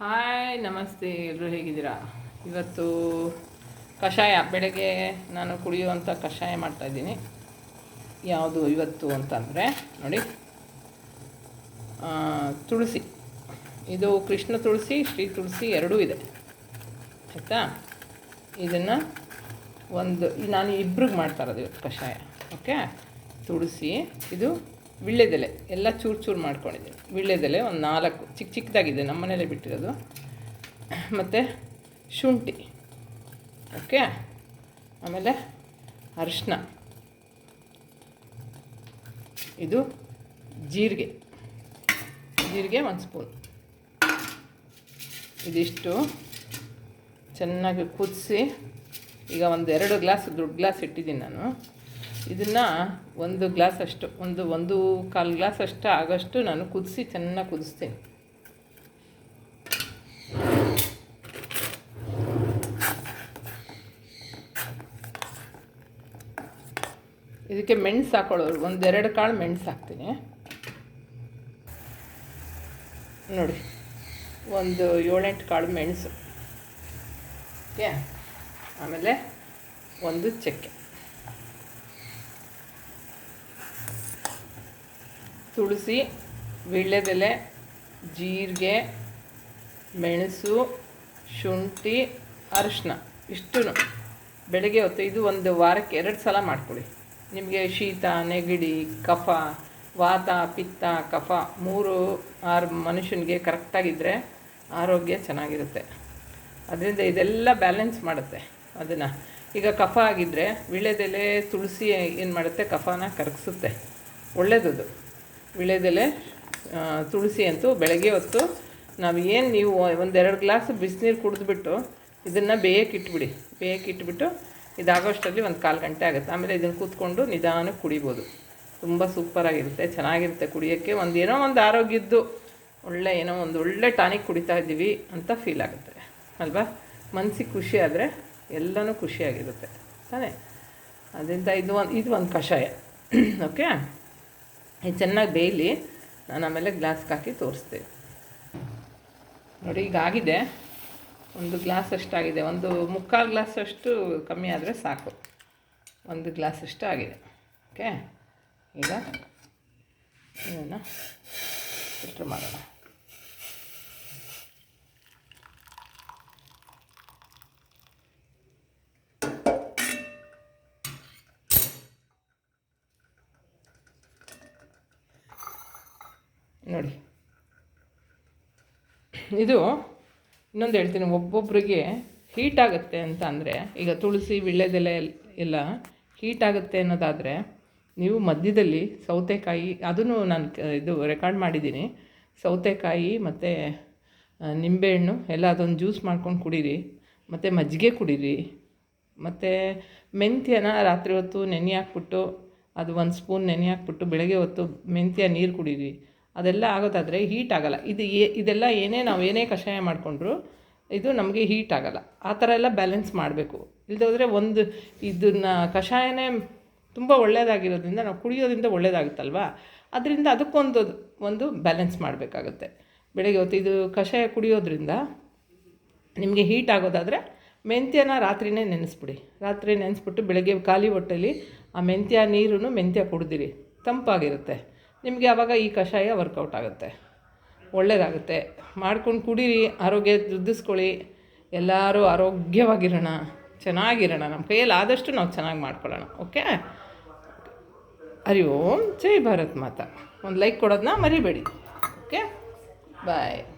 Hi ನಮಸ್ತೆ ಎಲ್ಲರೂ ಹೇಗಿದ್ದೀರಾ? ಇವತ್ತು ಕಷಾಯ, ಬೆಳಗ್ಗೆ ನಾನು ಕುಡಿಯುವಂಥ ಕಷಾಯ ಮಾಡ್ತಾಯಿದ್ದೀನಿ ಯಾವುದು ಇವತ್ತು ಅಂತಂದರೆ, ನೋಡಿ. ತುಳಸಿ. ಇದು ಕೃಷ್ಣ ತುಳಸಿ, ಶ್ರೀ ತುಳಸಿ ಎರಡೂ ಇದೆ. ಆಯಿತಾ? ಇದನ್ನು ಒಂದು ನಾನು ಇಬ್ರಿಗೆ ಮಾಡ್ತಾ ಇರೋದು ಇವತ್ತು ಕಷಾಯ. ಓಕೆ ತುಳಸಿ, ಇದು ವಿಳ್ಳೆದೆಲೆ ಎಲ್ಲ ಚೂರು ಚೂರು ಮಾಡ್ಕೊಂಡಿದ್ದೀನಿ. ವಿಳ್ಳೆದೆಲೆ ಒಂದು ನಾಲ್ಕು ಚಿಕ್ಕ ಚಿಕ್ಕದಾಗಿದೆ ನಮ್ಮ ಮನೇಲೇ ಬಿಟ್ಟಿರೋದು. ಮತ್ತು ಶುಂಠಿ, ಓಕೆ? ಆಮೇಲೆ ಅರಿಶಿನ. ಇದು ಜೀರಿಗೆ. ಜೀರಿಗೆ ಒಂದು ಸ್ಪೂನ್. ಇದಿಷ್ಟು ಚೆನ್ನಾಗಿ ಕುದಿಸಿ, ಈಗ ಒಂದು ಎರಡು ಗ್ಲಾಸ್, ದೊಡ್ಡ ಗ್ಲಾಸ್ ಇಟ್ಟಿದ್ದೀನಿ ನಾನು. ಇದನ್ನು ಒಂದು ಗ್ಲಾಸ್ ಅಷ್ಟು, ಒಂದು ಒಂದು ಕಾಲು ಗ್ಲಾಸ್ ಅಷ್ಟು ಆಗೋಷ್ಟು ನಾನು ಕುದಿಸಿ ಚೆನ್ನಾಗಿ ಕುದಿಸ್ತೀನಿ. ಇದಕ್ಕೆ ಮೆಣಸು ಹಾಕೊಳ್ಳೋರು, ಒಂದೆರಡು ಕಾಳು ಮೆಣಸು ಹಾಕ್ತೀನಿ. ನೋಡಿ, ಒಂದು ಏಳೆಂಟು ಕಾಳು ಮೆಣಸು. ಓಕೆ ಆಮೇಲೆ ಒಂದು ಚಕ್ಕೆ. ತುಳಸಿ ವೀಳ್ಯದೆಲೆ ಜೀರಿಗೆ, ಮೆಣಸು, ಶುಂಠಿ ಅರಿಶಿನ ಇಷ್ಟು ಬೆಳಗ್ಗೆ ಹೊತ್ತು ಇದು ಒಂದು ವಾರಕ್ಕೆ ಎರಡು ಸಲ ಮಾಡ್ಕೊಳ್ಳಿ. ನಿಮಗೆ ಶೀತ, ನೆಗಡಿ, ಕಫ, ವಾತ, ಪಿತ್ತ, ಕಫ ಮೂರು, ಆರು ಮನುಷ್ಯನಿಗೆ ಕರೆಕ್ಟಾಗಿದ್ದರೆ ಆರೋಗ್ಯ ಚೆನ್ನಾಗಿರುತ್ತೆ. ಅದರಿಂದ ಇದೆಲ್ಲ ಬ್ಯಾಲೆನ್ಸ್ ಮಾಡುತ್ತೆ ಅದನ್ನು. ಈಗ ಕಫ ಆಗಿದ್ದರೆ ವೀಳ್ಯದೆಲೆ ತುಳಸಿ ಏನು ಮಾಡುತ್ತೆ, ಕಫನ ಕರಗಿಸುತ್ತೆ. ಒಳ್ಳೆಯದದು ವೀಳ್ಯದೆಲೆ ಆ, ತುಳಸಿ ಅಂತೂ ಬೆಳಗ್ಗೆ ಹೊತ್ತು ನಾವು ಏನು ನೀವು ಒಂದೆರಡು ಗ್ಲಾಸ್ ಬಿಸಿನೀರು ಕುಡಿದ್ಬಿಟ್ಟು ಇದನ್ನು ಬೇಯಕ್ಕೆ ಇಟ್ಬಿಡಿ. ಬೇಯಕ್ಕೆ ಇಟ್ಬಿಟ್ಟು ಇದಾಗೋಷ್ಟರಲ್ಲಿ ಒಂದು ಕಾಲು ಗಂಟೆ ಆಗುತ್ತೆ. ಆಮೇಲೆ ಇದನ್ನು ಕೂತ್ಕೊಂಡು ನಿಧಾನಕ್ಕೆ ಕುಡಿಬೋದು. ತುಂಬ ಸೂಪರಾಗಿರುತ್ತೆ ಚೆನ್ನಾಗಿರುತ್ತೆ ಕುಡಿಯೋಕ್ಕೆ. ಒಂದು ಏನೋ ಒಂದು ಆರೋಗ್ಯದ್ದು ಒಳ್ಳೆ ಏನೋ ಒಂದು ಒಳ್ಳೆ ಟಾನಿಕ್ ಕುಡಿತಾ ಇದ್ದೀವಿ ಅಂತ ಫೀಲ್ ಆಗುತ್ತೆ. ಅಲ್ವಾ? ಮನಸ್ಸಿಗೆ ಖುಷಿ ಆದರೆ ಎಲ್ಲನೂ ಖುಷಿಯಾಗಿರುತ್ತೆ. ತಾನೇ? ಅದರಿಂದ ಇದು ಒಂದು ಇದು ಒಂದು ಕಷಾಯ. ಓಕೆ? ಇದು ಚೆನ್ನಾಗಿ ಬೇಯಲಿ, ನಾನು ಆಮೇಲೆ ಗ್ಲಾಸ್ಗೆ ಹಾಕಿ ತೋರಿಸ್ತೀನಿ ನೋಡಿ ಈಗ ಆಗಿದೆ ಒಂದು ಗ್ಲಾಸ್ ಅಷ್ಟಾಗಿದೆ. ಒಂದು ಮುಕ್ಕಾಲು ಗ್ಲಾಸ್ ಅಷ್ಟು ಕಮ್ಮಿ ಆದರೆ ಸಾಕು. ಒಂದು ಗ್ಲಾಸ್ ಅಷ್ಟು ಆಗಿದೆ. ಓಕೆ ಈಗ ಇದನ್ನು ಫಿಲ್ಟ್ರ್ ಮಾಡೋಣ. ನೋಡಿ. ಇದು ಇನ್ನೊಂದು ಹೇಳ್ತೀನಿ ಒಬ್ಬೊಬ್ಬರಿಗೆ ಹೀಟ್ ಆಗುತ್ತೆ ಅಂತ ಅಂದರೆ, ಈಗ ತುಳಸಿ ವಿಳ್ಳೆದೆಲೆ ಎಲ್ಲ ಹೀಟ್ ಆಗುತ್ತೆ ಅನ್ನೋದಾದರೆ, ನೀವು ಮಧ್ಯದಲ್ಲಿ ಸೌತೆಕಾಯಿ, ಅದನ್ನು ನಾನು ಇದು ರೆಕಾರ್ಡ್ ಮಾಡಿದ್ದೀನಿ. ಸೌತೆಕಾಯಿ ಮತ್ತು ನಿಂಬೆಹಣ್ಣು, ಎಲ್ಲ ಅದೊಂದು ಜ್ಯೂಸ್ ಮಾಡ್ಕೊಂಡು ಕುಡೀರಿ. ಮತ್ತು ಮಜ್ಜಿಗೆ ಕುಡೀರಿ. ಮತ್ತು ಮೆಂತ್ಯನ ರಾತ್ರಿ ಹೊತ್ತು ನೆನೆ ಹಾಕ್ಬಿಟ್ಟು, ಅದು ಒಂದು ಸ್ಪೂನ್ ನೆನೆ ಹಾಕ್ಬಿಟ್ಟು, ಬೆಳಗ್ಗೆ ಹೊತ್ತು ಮೆಂತ್ಯ ನೀರು ಕುಡೀರಿ. ಅದೆಲ್ಲ ಆಗೋದಾದರೆ ಹೀಟ್ ಆಗಲ್ಲ. ಇದು ಇದೆಲ್ಲ ಏನೇ ನಾವು ಏನೇ ಕಷಾಯ ಮಾಡಿಕೊಂಡ್ರು ಇದು ನಮಗೆ ಹೀಟ್ ಆಗಲ್ಲ. ಆ ಥರ ಎಲ್ಲ ಬ್ಯಾಲೆನ್ಸ್ ಮಾಡಬೇಕು. ಇಲ್ಲದೋದ್ರೆ ಒಂದು ಇದನ್ನು ಕಷಾಯನೇ ತುಂಬ ಒಳ್ಳೆಯದಾಗಿರೋದ್ರಿಂದ ನಾವು ಕುಡಿಯೋದ್ರಿಂದ ಒಳ್ಳೆಯದಾಗುತ್ತಲ್ವಾ ಅದರಿಂದ ಅದಕ್ಕೊಂದು ಒಂದು ಬ್ಯಾಲೆನ್ಸ್ ಮಾಡಬೇಕಾಗುತ್ತೆ. ಬೆಳಗ್ಗೆ ಹೊತ್ತು ಇದು ಕಷಾಯ ಕುಡಿಯೋದ್ರಿಂದ ನಿಮಗೆ ಹೀಟ್ ಆಗೋದಾದರೆ ಮೆಂತ್ಯನ ರಾತ್ರಿನೇ ನೆನೆಸ್ಬಿಡಿ. ರಾತ್ರಿ ನೆನೆಸ್ಬಿಟ್ಟು ಬೆಳಗ್ಗೆ ಖಾಲಿ ಹೊಟ್ಟೆಲಿ ಆ ಮೆಂತ್ಯ ನೀರು ಮೆಂತ್ಯ ಕುಡಿದಿರಿ. ತಂಪಾಗಿರುತ್ತೆ. ನಿಮಗೆ ಆವಾಗ ಈ ಕಷಾಯ ವರ್ಕೌಟ್ ಆಗುತ್ತೆ. ಒಳ್ಳೆಯದಾಗುತ್ತೆ ಮಾಡ್ಕೊಂಡು ಕುಡೀರಿ, ಆರೋಗ್ಯ ವೃದ್ಧಿಸ್ಕೊಳ್ಳಿ. ಎಲ್ಲರೂ ಆರೋಗ್ಯವಾಗಿರೋಣ. ಚೆನ್ನಾಗಿರೋಣ. ನಮ್ಮ ಕೈಯಲ್ಲಿ ಆದಷ್ಟು ನಾವು ಚೆನ್ನಾಗಿ ಮಾಡ್ಕೊಳ್ಳೋಣ. ಓಕೆ? ಹರಿ ಓಂ. ಜೈ ಭಾರತ್ ಮಾತಾ. ಒಂದು ಲೈಕ್ ಕೊಡೋದನ್ನ ಮರಿಬೇಡಿ. ಓಕೆ? ಬಾಯ್.